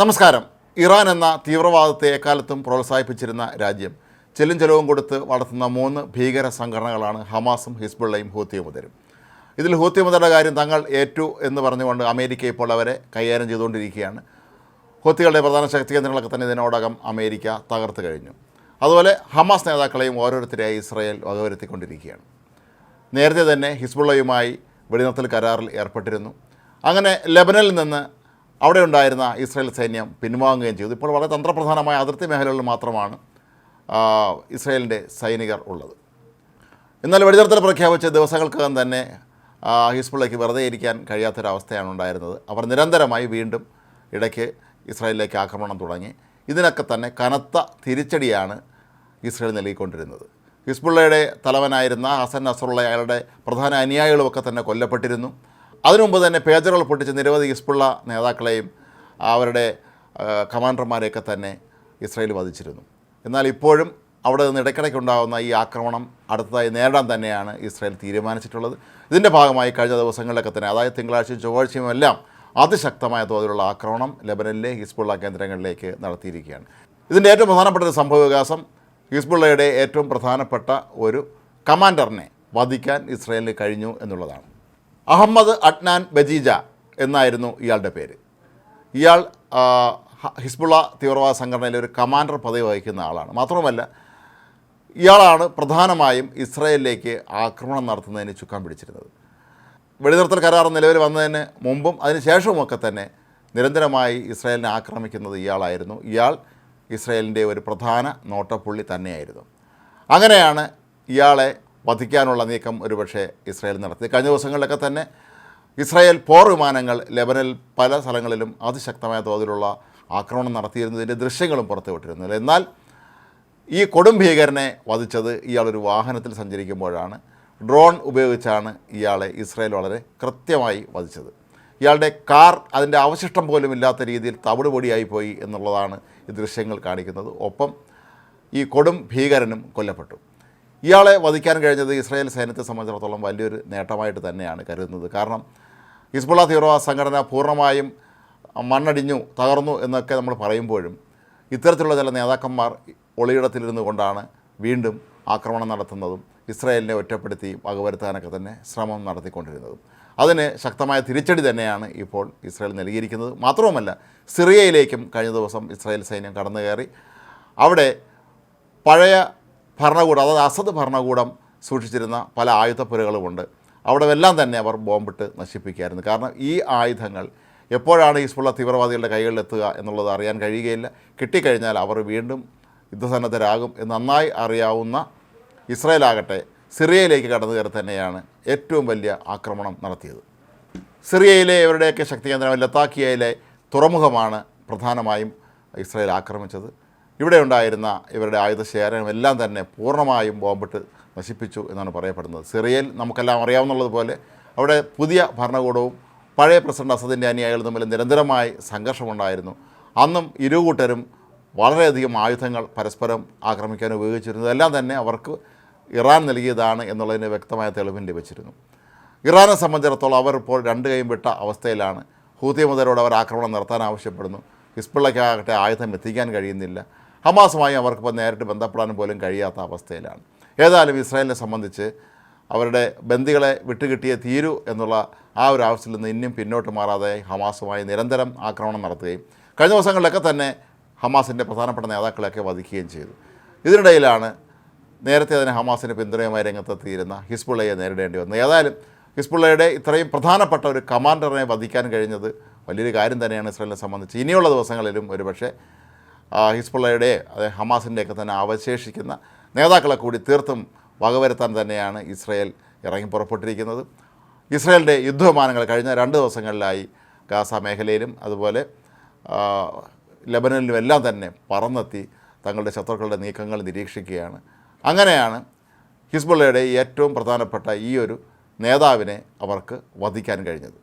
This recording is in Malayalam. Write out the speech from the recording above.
നമസ്കാരം. ഇറാൻ എന്ന തീവ്രവാദത്തെ എക്കാലത്തും പ്രോത്സാഹിപ്പിച്ചിരുന്ന രാജ്യം. ചെല്ലും ചെലവും കൊടുത്ത് വളർത്തുന്ന മൂന്ന് ഭീകര സംഘടനകളാണ് ഹമാസും ഹിസ്ബുള്ളയും ഹൂത്തിയുമുതരും ഇതിൽ ഹൂത്തിയുമുതരുടെ കാര്യം തങ്ങൾ ഏറ്റു എന്ന് പറഞ്ഞുകൊണ്ട് അമേരിക്ക ഇപ്പോൾ അവരെ കൈകാര്യം ചെയ്തുകൊണ്ടിരിക്കുകയാണ്. ഹൂത്തികളുടെ പ്രധാന ശക്തി കേന്ദ്രങ്ങളൊക്കെ തന്നെ ഇതിനോടകം അമേരിക്ക തകർത്ത് കഴിഞ്ഞു. അതുപോലെ ഹമാസ് നേതാക്കളെയും ഓരോരുത്തരെയായി ഇസ്രായേൽ വകവരുത്തിക്കൊണ്ടിരിക്കുകയാണ്. നേരത്തെ തന്നെ ഹിസ്ബുള്ളയുമായി വെടിനിർത്തൽ കരാറിൽ ഏർപ്പെട്ടിരുന്നു. അങ്ങനെ ലെബനനിൽ നിന്ന് അവിടെ ഉണ്ടായിരുന്ന ഇസ്രായേൽ സൈന്യം പിൻവാങ്ങുകയും ചെയ്തു. ഇപ്പോൾ വളരെ തന്ത്രപ്രധാനമായ അതിർത്തി മേഖലകളിൽ മാത്രമാണ് ഇസ്രായേലിന്റെ സൈനികർ ഉള്ളത്. എന്നാൽ വെടിനിർത്തൽ പ്രഖ്യാപിച്ച ദിവസങ്ങൾക്കകം തന്നെ ഹിസ്ബുള്ളയ്ക്ക് വെറുതെ ഇരിക്കാൻ കഴിയാത്തൊരവസ്ഥയാണ് ഉണ്ടായിരുന്നത്. അവർ നിരന്തരമായി വീണ്ടും ഇടയ്ക്ക് ഇസ്രായേലിലേക്ക് ആക്രമണം തുടങ്ങി. ഇതിനൊക്കെ തന്നെ കനത്ത തിരിച്ചടിയാണ് ഇസ്രായേൽ നൽകിക്കൊണ്ടിരുന്നത്. ഹിസ്ബുള്ളയുടെ തലവനായിരുന്ന ഹസൻ നസറുള്ള അയാളുടെ പ്രധാന അനുയായികളുമൊക്കെ തന്നെ കൊല്ലപ്പെട്ടിരുന്നു. അതിനു മുമ്പ് തന്നെ പേജറുകൾ പൊട്ടിച്ച് നിരവധി ഹിസ്ബുള്ള നേതാക്കളെയും അവരുടെ കമാൻഡർമാരെയൊക്കെ തന്നെ ഇസ്രായേൽ വധിച്ചിരുന്നു. എന്നാൽ ഇപ്പോഴും അവിടെ നിന്ന് ഇടയ്ക്കിടയ്ക്കുണ്ടാകുന്ന ഈ ആക്രമണം അടുത്തതായി നേടാൻ തന്നെയാണ് ഇസ്രായേൽ തീരുമാനിച്ചിട്ടുള്ളത്. ഇതിന്റെ ഭാഗമായി കഴിഞ്ഞ ദിവസങ്ങളിലൊക്കെ തന്നെ അതായത് തിങ്കളാഴ്ചയും ചൊവ്വാഴ്ചയും എല്ലാം അതിശക്തമായ തോതിലുള്ള ആക്രമണം ലെബനനിലെ ഹിസ്ബുള്ള കേന്ദ്രങ്ങളിലേക്ക് നടത്തിയിരിക്കുകയാണ്. ഇതിന്റെ ഏറ്റവും പ്രധാനപ്പെട്ട ഒരു സംഭവ വികാസം ഹിസ്ബുള്ളയുടെ ഏറ്റവും പ്രധാനപ്പെട്ട ഒരു കമാൻഡറിനെ വധിക്കാൻ ഇസ്രായേലിന് കഴിഞ്ഞു എന്നുള്ളതാണ്. അഹമ്മദ് അഡ്നാൻ ബജീജ എന്നായിരുന്നു ഇയാളുടെ പേര്. ഇയാൾ ഹിസ്ബുള്ള തീവ്രവാദ സംഘടനയിലെ ഒരു കമാൻഡർ പദവി വഹിക്കുന്ന ആളാണ്. മാത്രമല്ല ഇയാളാണ് പ്രധാനമായും ഇസ്രയേലിലേക്ക് ആക്രമണം നടത്തുന്നതിന് ചുക്കാൻ പിടിച്ചിരുന്നത്. വെടിനിർത്തൽ കരാർ നിലവിൽ വന്നതിന് മുമ്പും അതിന് ശേഷവുമൊക്കെ തന്നെ നിരന്തരമായി ഇസ്രായേലിനെ ആക്രമിക്കുന്നത് ഇയാളായിരുന്നു. ഇയാൾ ഇസ്രായേലിന്റെ ഒരു പ്രധാന നോട്ടപ്പുള്ളി തന്നെയായിരുന്നു. അങ്ങനെയാണ് ഇയാളെ വധിക്കാനുള്ള നീക്കം ഒരുപക്ഷെ ഇസ്രായേൽ നടത്തി. കഴിഞ്ഞ ദിവസങ്ങളിലൊക്കെ തന്നെ ഇസ്രായേൽ പോർ വിമാനങ്ങൾ ലെബനിൽ പല സ്ഥലങ്ങളിലും അതിശക്തമായ തോതിലുള്ള ആക്രമണം നടത്തിയിരുന്നതിന്റെ ദൃശ്യങ്ങളും പുറത്തുവിട്ടിരുന്നില്ല. എന്നാൽ ഈ കൊടും ഭീകരനെ വധിച്ചത് ഇയാളൊരു വാഹനത്തിൽ സഞ്ചരിക്കുമ്പോഴാണ്. ഡ്രോൺ ഉപയോഗിച്ചാണ് ഇയാളെ ഇസ്രായേൽ വളരെ കൃത്യമായി വധിച്ചത്. ഇയാളുടെ കാർ അതിന്റെ അവശിഷ്ടം പോലും ഇല്ലാത്ത രീതിയിൽ തവിട് പൊടിയായി പോയി എന്നുള്ളതാണ് ഈ ദൃശ്യങ്ങൾ കാണിക്കുന്നത്. ഒപ്പം ഈ കൊടും ഭീകരനും കൊല്ലപ്പെട്ടു. ഇയാളെ വധിക്കാൻ കഴിഞ്ഞത് ഇസ്രായേൽ സൈന്യത്തെ സംബന്ധിച്ചിടത്തോളം വലിയൊരു നേട്ടമായിട്ട് തന്നെയാണ് കരുതുന്നത്. കാരണം ഹിസ്ബുള്ള തീവ്രവാദ സംഘടന പൂർണമായും മണ്ണടിഞ്ഞു തകർന്നു എന്നൊക്കെ നമ്മൾ പറയുമ്പോഴും ഇത്തരത്തിലുള്ള ചില നേതാക്കന്മാർ ഒളിയിടത്തിലിരുന്നു കൊണ്ടാണ് വീണ്ടും ആക്രമണം നടത്തുന്നതും ഇസ്രായേലിനെ ഒറ്റപ്പെടുത്തി വകവരുത്താനൊക്കെ തന്നെ ശ്രമം നടത്തിക്കൊണ്ടിരുന്നതും. അതിന് ശക്തമായ തിരിച്ചടി തന്നെയാണ് ഇപ്പോൾ ഇസ്രായേൽ നൽകിയിരിക്കുന്നത്. മാത്രവുമല്ല സിറിയയിലേക്കും കഴിഞ്ഞ ദിവസം ഇസ്രായേൽ സൈന്യം കടന്നു കയറി അവിടെ പഴയ ഭരണകൂടം അതായത് അസദ് ഭരണകൂടം സൂക്ഷിച്ചിരുന്ന പല ആയുധപ്പുരകളുമുണ്ട്. അവിടെ എല്ലാം തന്നെ അവർ ബോംബിട്ട് നശിപ്പിക്കുകയായിരുന്നു കാരണം ഈ ആയുധങ്ങൾ എപ്പോഴാണ് ഹിസ്ബുള്ള തീവ്രവാദികളുടെ കൈകളിലെത്തുക എന്നുള്ളത് അറിയാൻ കഴിയുകയില്ല. കിട്ടിക്കഴിഞ്ഞാൽ അവർ വീണ്ടും യുദ്ധസന്നദ്ധരാകും എന്ന് നന്നായി അറിയാവുന്ന ഇസ്രയേലാകട്ടെ സിറിയയിലേക്ക് കടന്നു കയറി തന്നെയാണ് ഏറ്റവും വലിയ ആക്രമണം നടത്തിയത്. സിറിയയിലെ ഇവരുടെയൊക്കെ ശക്തി കേന്ദ്രം ലത്താക്കിയയിലെ തുറമുഖമാണ് പ്രധാനമായും ഇസ്രയേൽ ആക്രമിച്ചത്. ഇവിടെ ഉണ്ടായിരുന്ന ഇവരുടെ ആയുധശേഖരം എല്ലാം തന്നെ പൂർണമായും ബോംബിട്ട് നശിപ്പിച്ചു എന്നാണ് പറയപ്പെടുന്നത്. സിറിയയിൽ നമുക്കെല്ലാം അറിയാവുന്നതുപോലെ അവിടെ പുതിയ ഭരണകൂടവും പഴയ പ്രസിഡന്റ് അസദിന്റെ അനുയായികളും തമ്മിൽ നിരന്തരമായി സംഘർഷമുണ്ടായിരുന്നു. അന്നും ഇരു കൂട്ടരും വളരെയധികം ആയുധങ്ങൾ പരസ്പരം ആക്രമിക്കാൻ ഉപയോഗിച്ചിരുന്നു എല്ലാം തന്നെ അവർക്ക് ഇറാൻ നൽകിയതാണ് എന്നുള്ളതിന് വ്യക്തമായ തെളിവും ലഭിച്ചിരുന്നു. ഇറാനെ സംബന്ധിച്ചിടത്തോളം അവർ ഇപ്പോൾ രണ്ട് കൈയും വിട്ട അവസ്ഥയിലാണ്. ഹൂത്തി മുതലോട് അവർ ആക്രമണം നടത്താൻ ആവശ്യപ്പെടുന്നു. ഹിസ്ബുള്ളയ്ക്കാകട്ടെ ആയുധം എത്തിക്കാൻ കഴിയുന്നില്ല. ഹമാസുമായി അവർക്കിപ്പോൾ നേരിട്ട് ബന്ധപ്പെടാൻ പോലും കഴിയാത്ത അവസ്ഥയിലാണ്. ഏതായാലും ഇസ്രായേലിനെ സംബന്ധിച്ച് അവരുടെ ബന്ദികളെ വിട്ടുകിട്ടിയേ തീരൂ എന്നുള്ള ആ ഒരു ആവശ്യത്തിൽ നിന്ന് ഇനിയും പിന്നോട്ട് മാറാതെ ഹമാസുമായി നിരന്തരം ആക്രമണം നടത്തുകയും കഴിഞ്ഞ ദിവസങ്ങളിലൊക്കെ തന്നെ ഹമാസിന്റെ പ്രധാനപ്പെട്ട നേതാക്കളെയൊക്കെ വധിക്കുകയും ചെയ്തു. ഇതിനിടയിലാണ് നേരത്തെ തന്നെ ഹമാസിന് പിന്തുണയുമായി രംഗത്തെത്തിയിരുന്ന ഹിസ്ബുള്ളയെ നേരിടേണ്ടി വന്നു ഏതായാലും ഹിസ്ബുള്ളയുടെ ഇത്രയും പ്രധാനപ്പെട്ട ഒരു കമാൻഡറിനെ വധിക്കാൻ കഴിഞ്ഞത് വലിയൊരു കാര്യം തന്നെയാണ് ഇസ്രായേലിനെ സംബന്ധിച്ച്. ഇനിയുള്ള ദിവസങ്ങളിലും ഒരുപക്ഷെ ഹിസ്ബുള്ളയുടെ അതെ ഹമാസിന്റെയൊക്കെ തന്നെ അവശേഷിക്കുന്ന നേതാക്കളെ കൂടി തീർത്തും വകവരുത്താൻ തന്നെയാണ് ഇസ്രയേൽ ഇറങ്ങി പുറപ്പെട്ടിരിക്കുന്നത്. ഇസ്രയേലിന്റെ യുദ്ധവിമാനങ്ങൾ കഴിഞ്ഞ രണ്ട് ദിവസങ്ങളിലായി ഗാസ മേഖലയിലും അതുപോലെ ലബനനിലും എല്ലാം തന്നെ പറന്നെത്തി തങ്ങളുടെ ശത്രുക്കളുടെ നീക്കങ്ങൾ നിരീക്ഷിക്കുകയാണ്. അങ്ങനെയാണ് ഹിസ്ബുള്ളയുടെ ഏറ്റവും പ്രധാനപ്പെട്ട ഈ ഒരു നേതാവിനെ അവർക്ക് വധിക്കാൻ കഴിഞ്ഞത്.